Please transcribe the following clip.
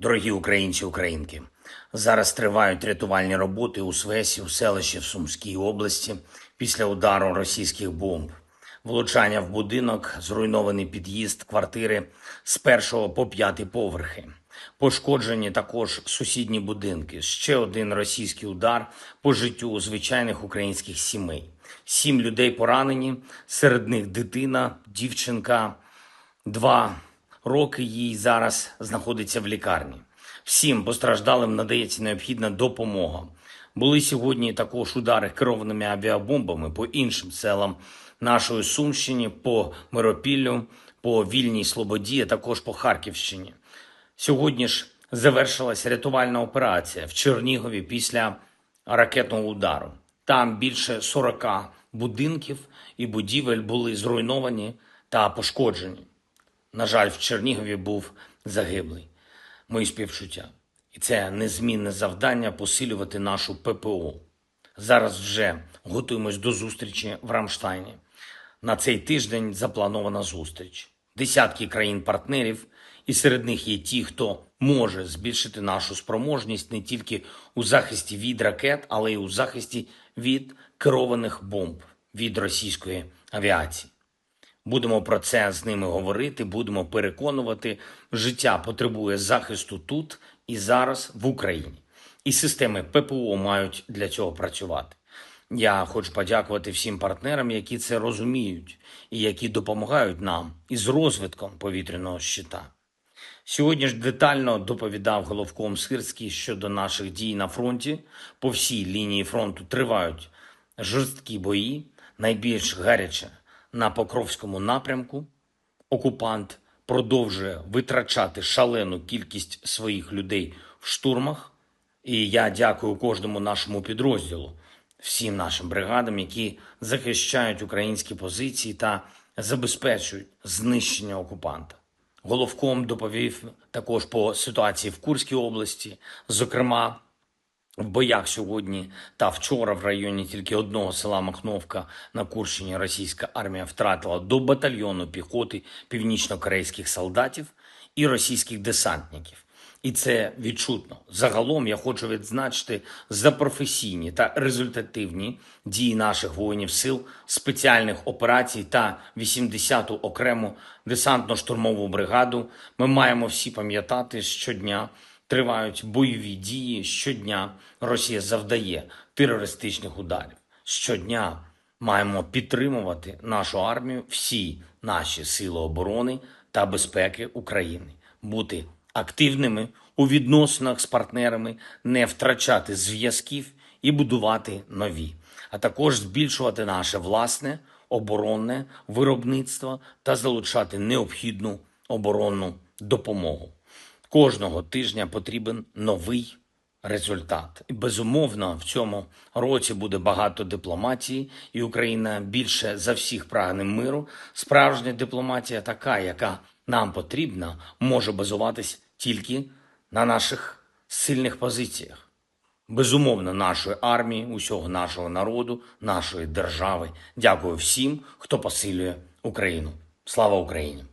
Дорогі українці, українки, зараз тривають рятувальні роботи у Свесі, у селищі в Сумській області після удару російських бомб. Влучання в будинок, зруйнований під'їзд, квартири з першого по п'ятий поверхи. Пошкоджені також сусідні будинки. Ще один російський удар по життю звичайних українських сімей. Сім людей поранені, серед них дитина, дівчинка, два роки їй зараз знаходиться в лікарні. Всім постраждалим надається необхідна допомога. Були сьогодні також удари керованими авіабомбами по іншим селам нашої Сумщини, по Миропіллю, по Вільній Слободі, а також по Харківщині. Сьогодні ж завершилася рятувальна операція в Чернігові після ракетного удару. Там більше 40 будинків і будівель були зруйновані та пошкоджені. На жаль, в Чернігові був загиблий. Мої співчуття. І це незмінне завдання посилювати нашу ППО. Зараз вже готуємось до зустрічі в Рамштайні. На цей тиждень запланована зустріч. Десятки країн-партнерів, і серед них є ті, хто може збільшити нашу спроможність не тільки у захисті від ракет, але й у захисті від керованих бомб від російської авіації. Будемо про це з ними говорити, будемо переконувати, життя потребує захисту тут і зараз в Україні. І системи ППО мають для цього працювати. Я хочу подякувати всім партнерам, які це розуміють і які допомагають нам із розвитком повітряного щита. Сьогодні ж детально доповідав головком Сирський щодо наших дій на фронті. По всій лінії фронту тривають жорсткі бої, найбільш гаряче на Покровському напрямку. Окупант продовжує витрачати шалену кількість своїх людей в штурмах. І я дякую кожному нашому підрозділу, всім нашим бригадам, які захищають українські позиції та забезпечують знищення окупанта. Головком доповів також по ситуації в Курській області, зокрема в боях сьогодні та вчора в районі тільки одного села Махновка на Курщині російська армія втратила до батальйону піхоти північно-корейських солдатів і російських десантників. І це відчутно. Загалом я хочу відзначити за професійні та результативні дії наших воїнів сил спеціальних операцій та 80-ту окрему десантно-штурмову бригаду. Ми маємо всі пам'ятати щодня тривають бойові дії. Щодня Росія завдає терористичних ударів. Щодня маємо підтримувати нашу армію, всі наші сили оборони та безпеки України, бути активними у відносинах з партнерами, не втрачати зв'язків і будувати нові, а також збільшувати наше власне оборонне виробництво та залучати необхідну оборонну допомогу. Кожного тижня потрібен новий результат. І безумовно, в цьому році буде багато дипломатії, і Україна більше за всіх прагне миру. Справжня дипломатія, така, яка нам потрібна, може базуватись тільки на наших сильних позиціях. Безумовно, нашої армії, усього нашого народу, нашої держави. Дякую всім, хто посилює Україну. Слава Україні!